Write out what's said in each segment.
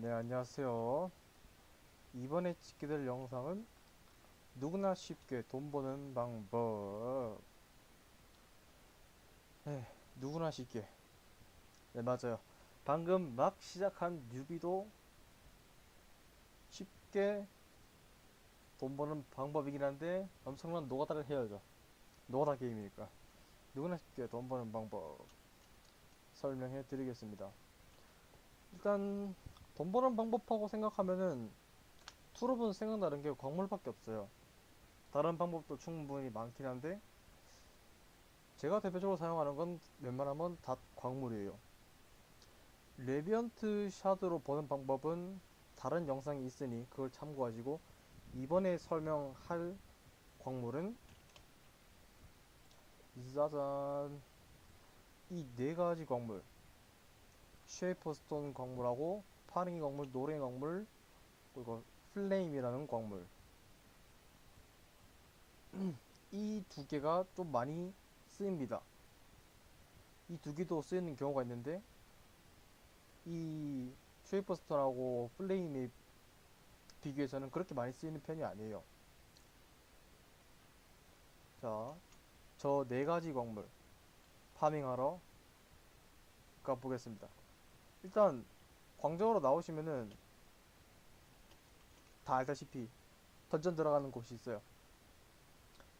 네, 안녕하세요. 이번에 찍게 될 영상은 누구나 쉽게 돈 버는 방법. 네, 누구나 쉽게. 네, 맞아요. 방금 막 시작한 뉴비도 쉽게 돈 버는 방법이긴 한데 엄청난 노가다를 해야죠. 노가다 게임이니까. 누구나 쉽게 돈 버는 방법 설명해 드리겠습니다. 일단 돈 버는 방법하고 생각하면은 투룹은 생각나는 게 광물밖에 없어요. 다른 방법도 충분히 많긴 한데 제가 대표적으로 사용하는 건 웬만하면 다 광물이에요. 레비언트 샤드로 보는 방법은 다른 영상이 있으니 그걸 참고하시고 이번에 설명할 광물은 짜잔 이 네 가지 광물 쉐이퍼스톤 광물하고 파랭이 광물, 노랭이 광물, 그리고 플레임이라는 광물. 이 두 개가 좀 많이 쓰입니다. 이 두 개도 쓰이는 경우가 있는데, 이 쉐이퍼스톤하고 플레임에 비교해서는 그렇게 많이 쓰이는 편이 아니에요. 자, 저 네 가지 광물 파밍하러 가보겠습니다. 일단 광적으로 나오시면은 다 알다시피 던전 들어가는 곳이 있어요.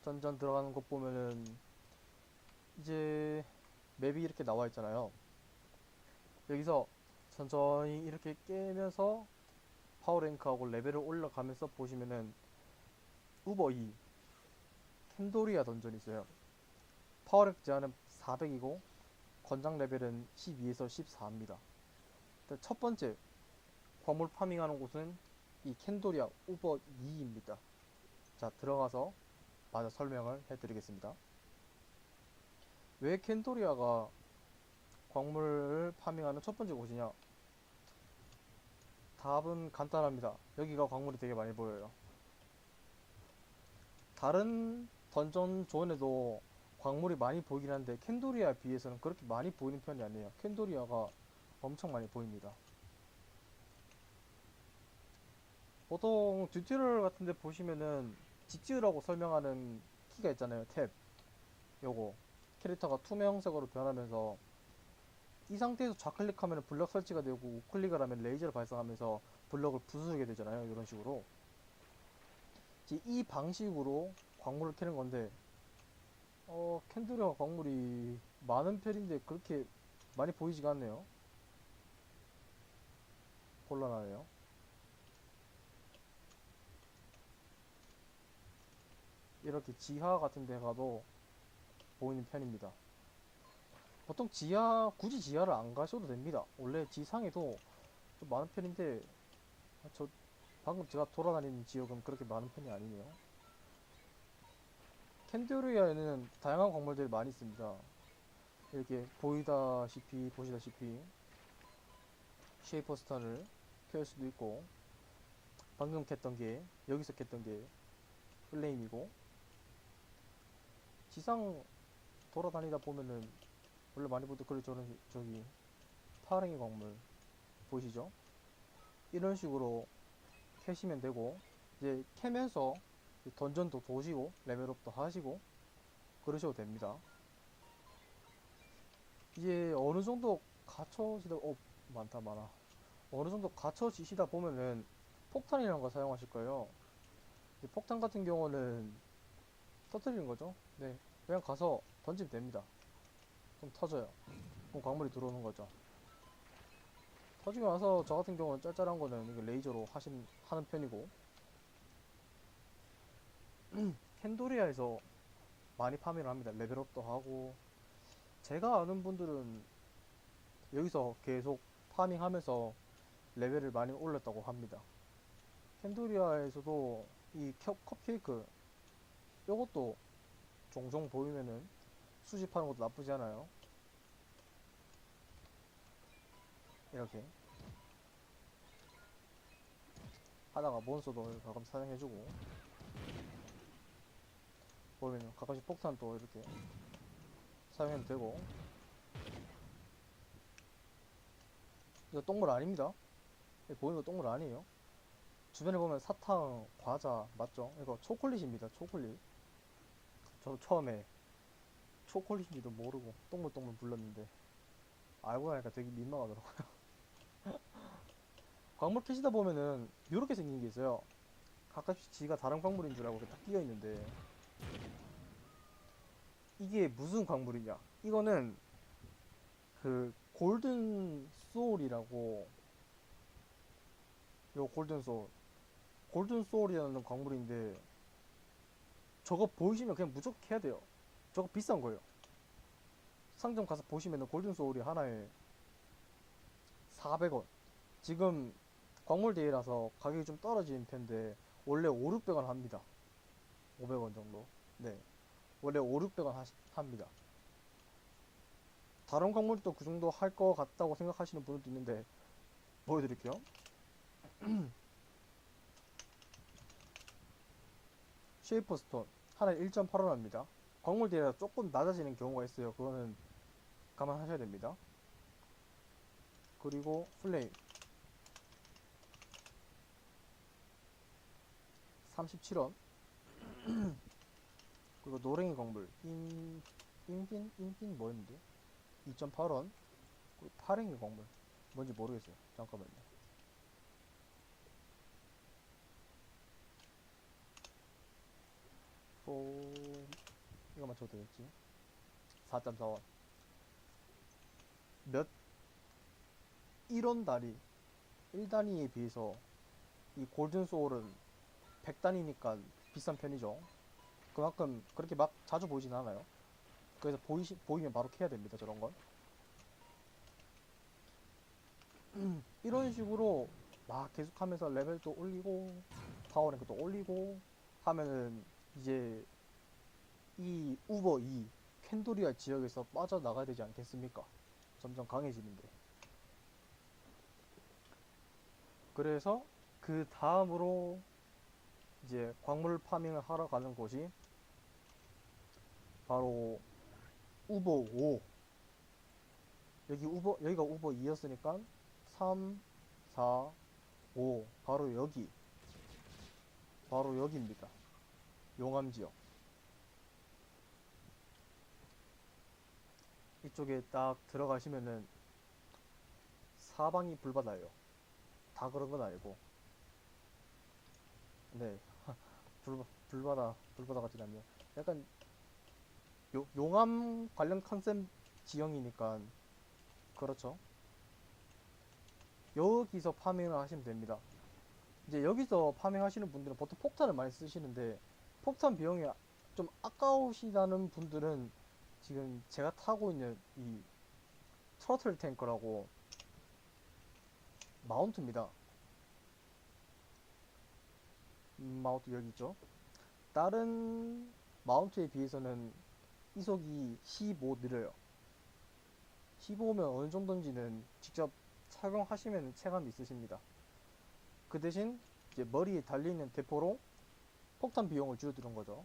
던전 들어가는 곳 보면은 이제 맵이 이렇게 나와 있잖아요. 여기서 천천히 이렇게 깨면서 파워랭크하고 레벨을 올라가면서 보시면은 우버 2 켄도리아 던전이 있어요. 파워랭크 제한은 400이고 권장 레벨은 12에서 14입니다. 첫 번째 광물 파밍하는 곳은 이 켄도리아 우버 2입니다. 자 들어가서 마저 설명을 해드리겠습니다. 왜 켄도리아가 광물을 파밍하는 첫 번째 곳이냐? 답은 간단합니다. 여기가 광물이 되게 많이 보여요. 다른 던전 존에도 광물이 많이 보이긴 한데 켄도리아에 비해서는 그렇게 많이 보이는 편이 아니에요. 켄도리아가 엄청 많이 보입니다. 보통 튜토리얼 같은데 보시면은 직지으라고 설명하는 키가 있잖아요. 탭. 요거 캐릭터가 투명색으로 변하면서 이 상태에서 좌클릭하면 블럭 설치가 되고 우클릭을 하면 레이저를 발사하면서 블럭을 부수게 되잖아요. 이런 식으로. 이 방식으로 광물을 캐는 건데 어, 캔들이와 광물이 많은 편인데 그렇게 많이 보이지가 않네요. 곤란하네요. 이렇게 지하 같은 데 가도 보이는 편입니다. 보통 지하, 굳이 지하를 안 가셔도 됩니다. 원래 지상에도 좀 많은 편인데, 아, 저, 방금 제가 돌아다니는 지역은 그렇게 많은 편이 아니네요. 캔드리아에는 다양한 광물들이 많이 있습니다. 이렇게 보이다시피 보시다시피 쉐이퍼 스타를 켤 수도 있고 방금 캤던 게 여기서 캤던 게 플레임이고 지상 돌아다니다 보면은 원래 많이 보던 그런 저런 저기 파랭이 광물 보이시죠? 이런 식으로 캐시면 되고 이제 캐면서 던전도 도시고 레벨업도 하시고 그러셔도 됩니다. 이제 어느 정도 갇혀지다 어 많다 많아 어느 정도 갇혀지시다 보면은 폭탄이라는 거 사용하실 거예요. 이 폭탄 같은 경우는 터뜨리는 거죠. 네, 그냥 가서 던지면 됩니다. 그럼 터져요. 그럼 광물이 들어오는 거죠. 터지고 나서 저 같은 경우는 짤짤한 거는 레이저로 하신 하는 편이고 켄도리아에서 많이 파밍을 합니다. 레벨업도 하고 제가 아는 분들은 여기서 계속 파밍하면서 레벨을 많이 올렸다고 합니다. 켄도리아에서도 이 컵- 컵케이크 요것도 종종 보이면은 수집하는 것도 나쁘지 않아요. 이렇게 하다가 몬스터도 가끔 사냥해주고 보면 가끔씩 폭탄 또 이렇게 사용해도 되고 이거 똥물 아닙니다 보이는 거 동물 아니에요? 주변에 보면 사탕, 과자 맞죠? 이거 초콜릿입니다. 초콜릿. 저도 처음에 초콜릿인지도 모르고 동물동물 불렀는데 알고 나니까 되게 민망하더라고요. 광물 캐시다 보면은 이렇게 생긴 게 있어요. 가끔씩 지가 다른 광물인 줄 알고 딱 끼어 있는데 이게 무슨 광물이냐? 이거는 그 골든 소울이라고 요 골든 소울 골든 소울이라는 광물인데 저거 보이시면 그냥 무조건 해야 돼요. 저거 비싼 거예요. 상점 가서 보시면은 골든 소울이 하나에 400원. 지금 광물 대회라서 가격이 좀 떨어진 편인데 원래 5, 600원 합니다. 500원 정도. 네. 원래 5, 600원 하, 합니다. 다른 광물도 그 정도 할 것 같다고 생각하시는 분들도 있는데 보여드릴게요. 쉐이퍼 스톤 하나에 1.8원 합니다. 광물 대회라 조금 낮아지는 경우가 있어요. 그거는 감안하셔야 됩니다. 그리고 플레임 37원. 그리고 노랭이 광물. 인 인핀 인핀 뭐였는데? 2.8원. 그리고 파랭이 광물. 뭔지 모르겠어요. 잠깐만요 폼 이거 맞춰도 되겠지? 4.4원. 몇? 1원 단위 1단위에 비해서 이 골든 소울은 100단위니까 비싼 편이죠. 그만큼 그렇게 막 자주 보이진 않아요. 그래서 보이시, 보이면 바로 캐야 됩니다 저런 건. 이런 식으로 막 계속하면서 레벨도 올리고 파워랭크도 올리고 하면은 이제 이 우버 2 캔도리아 지역에서 빠져나가야 되지 않겠습니까? 점점 강해지는데. 그래서 그 다음으로 이제 광물 파밍을 하러 가는 곳이 바로 우버 5 여기 우버 여기가 우버 2였으니까 3 4 5 바로 여기. 바로 여기입니다 용암 지역. 이쪽에 딱 들어가시면은 사방이 불바다예요. 다 그런 건 아니고. 네. 불, 불바다 불바다 같진 않네요. 약간 요, 용암 관련 컨셉 지형이니까 그렇죠? 여기서 파밍을 하시면 됩니다. 이제 여기서 파밍 하시는 분들은 보통 폭탄을 많이 쓰시는데 폭탄 비용이 좀 아까우시다는 분들은 지금 제가 타고 있는 이 트러틀 탱커라고 마운트입니다. 음, 마운트 여기 있죠. 다른 마운트에 비해서는 이속이 15 느려요. 15면 어느 정도인지는 직접 착용하시면 체감이 있으십니다. 그 대신 이제 머리에 달려있는 대포로 폭탄 비용을 줄여두는 거죠.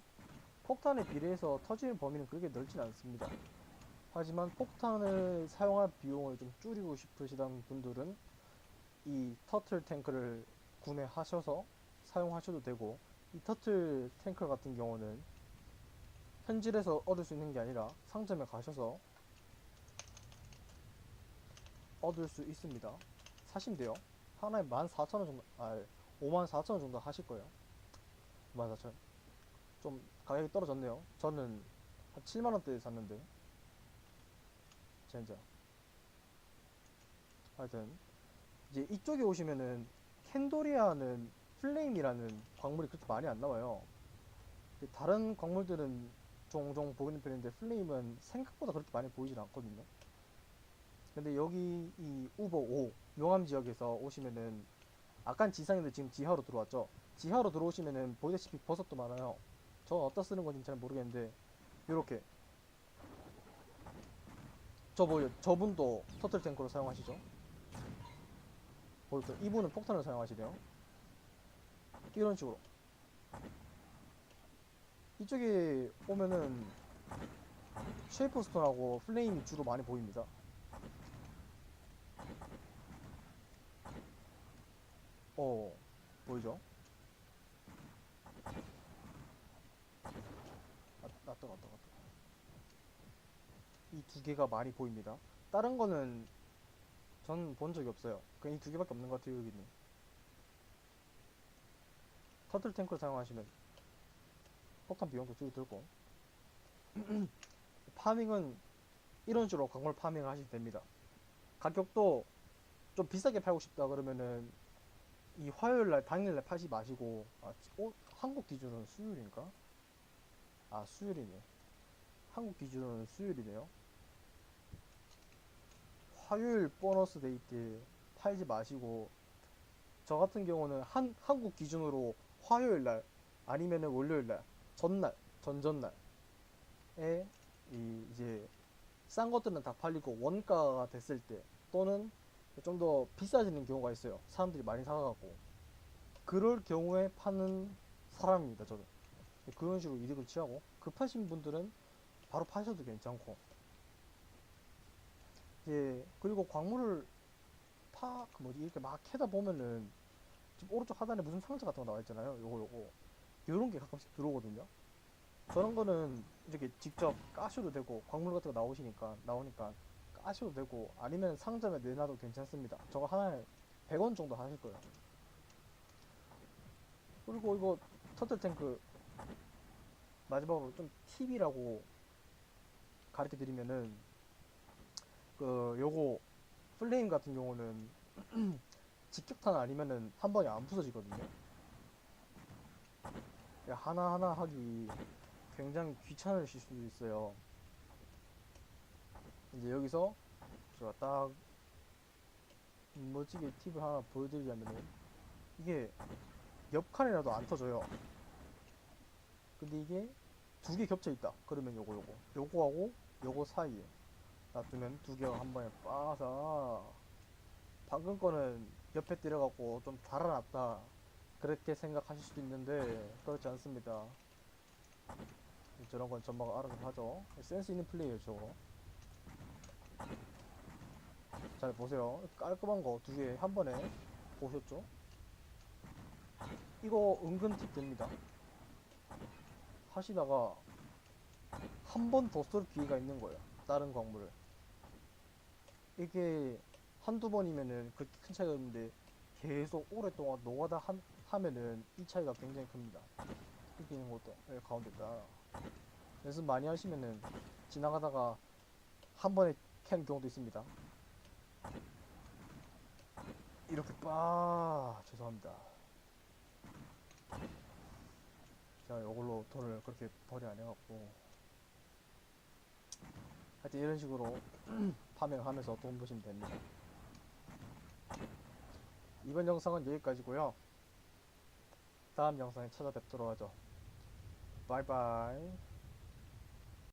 폭탄에 비례해서 터지는 범위는 그렇게 넓진 않습니다. 하지만 폭탄을 사용할 비용을 좀 줄이고 싶으시다는 분들은 이 터틀 탱크를 구매하셔서 사용하셔도 되고 이 터틀 탱크 같은 경우는 현질에서 얻을 수 있는 게 아니라 상점에 가셔서 얻을 수 있습니다. 사시면 돼요. 하나에 14,000원 정도, 아, 54,000원 정도 하실 거예요. 14,000원. 좀 가격이 떨어졌네요. 저는 한 7만원대에 샀는데. 젠장. 하여튼, 이제 이쪽에 오시면은 캔도리아는 플레임이라는 광물이 그렇게 많이 안 나와요. 다른 광물들은 종종 보이는 편인데 플레임은 생각보다 그렇게 많이 보이진 않거든요. 근데 여기 이 우버 5 용암 지역에서 오시면은 아깐 지상인데 지금 지하로 들어왔죠. 지하로 들어오시면은 보이다시피 버섯도 많아요. 저는 어디다 쓰는 건지 잘 모르겠는데 요렇게. 저 뭐요 저분도 터틀 탱크로 사용하시죠? 보이죠 이분은 폭탄을 사용하시네요. 이런 식으로. 이쪽에 오면은 쉐이프 스톤하고 플레임이 주로 많이 보입니다. 어 보이죠? 뜨거 뜨거 뜨거 이두 개가 많이 보입니다. 다른 거는 전 본 적이 없어요. 그냥 이 두 개밖에 없는 것 같아요 여기는 터틀 탱크를 사용하시면 폭탄 비용도 줄어들고. 파밍은 이런 식으로 광물 파밍을 하시면 됩니다. 가격도 좀 비싸게 팔고 싶다 그러면은 이 화요일날 당일날 팔지 마시고 아, 어? 한국 기준으로는 수요일인가? 아 수요일이네 한국 기준으로는 수요일이네요 화요일 보너스 데이 때 팔지 마시고 저 같은 경우는 한, 한국 기준으로 화요일 날 아니면은 월요일 날 전날 전전날에 이 이제 싼 것들은 다 팔리고 원가가 됐을 때 또는 좀 더 비싸지는 경우가 있어요. 사람들이 많이 사가고 그럴 경우에 파는 사람입니다. 저는 그런 식으로 이득을 취하고 급하신 분들은 바로 파셔도 괜찮고 이제 그리고 광물을 파 그 뭐지 이렇게 막 캐다 보면은 지금 오른쪽 하단에 무슨 상자 같은 거 나와 있잖아요. 요거 요거 요런 게 가끔씩 들어오거든요. 저런 거는 이렇게 직접 까셔도 되고 광물 같은 거 나오시니까 나오니까 까셔도 되고 아니면 상점에 내놔도 괜찮습니다. 저거 하나에 100원 정도 하실 거예요. 그리고 이거 터틀 탱크 마지막으로 좀 팁이라고 가르쳐 드리면은 그 요거 플레임 같은 경우는 직격탄 아니면은 한 번에 안 부서지거든요. 하나하나 하기 굉장히 귀찮으실 수도 있어요. 이제 여기서 제가 딱 멋지게 팁을 하나 보여드리자면은 이게 옆 칸이라도 안 터져요. 근데 이게 두 개 겹쳐 있다. 그러면 요거 요거 요거하고 요거 사이에 놔두면 두 개가 한 번에 빠서 방금 거는 옆에 때려갖고 좀 달아났다. 그렇게 생각하실 수도 있는데 그렇지 않습니다. 저런 건 전마가 알아서 하죠. 센스 있는 플레이예요, 저거. 잘 보세요. 깔끔한 거 두 개 한 번에 보셨죠? 이거 은근 팁 됩니다. 하시다가 한 번 더 쏠 기회가 있는 거예요. 다른 광물을. 이게 한두 번이면은 그렇게 큰 차이가 없는데 계속 오랫동안 노가다 한- 하면은 이 차이가 굉장히 큽니다. 이기는 것도 여기 가운데다. 연습 많이 하시면은 지나가다가 한 번에 캔 경우도 있습니다. 이렇게 빠 죄송합니다. 제가 이걸로 돈을 그렇게 벌이 안 해갖고 하여튼 이런 식으로 파밍하면서 돈 버시면 됩니다. 이번 영상은 여기까지고요. 다음 영상에 찾아뵙도록 하죠. 바이바이.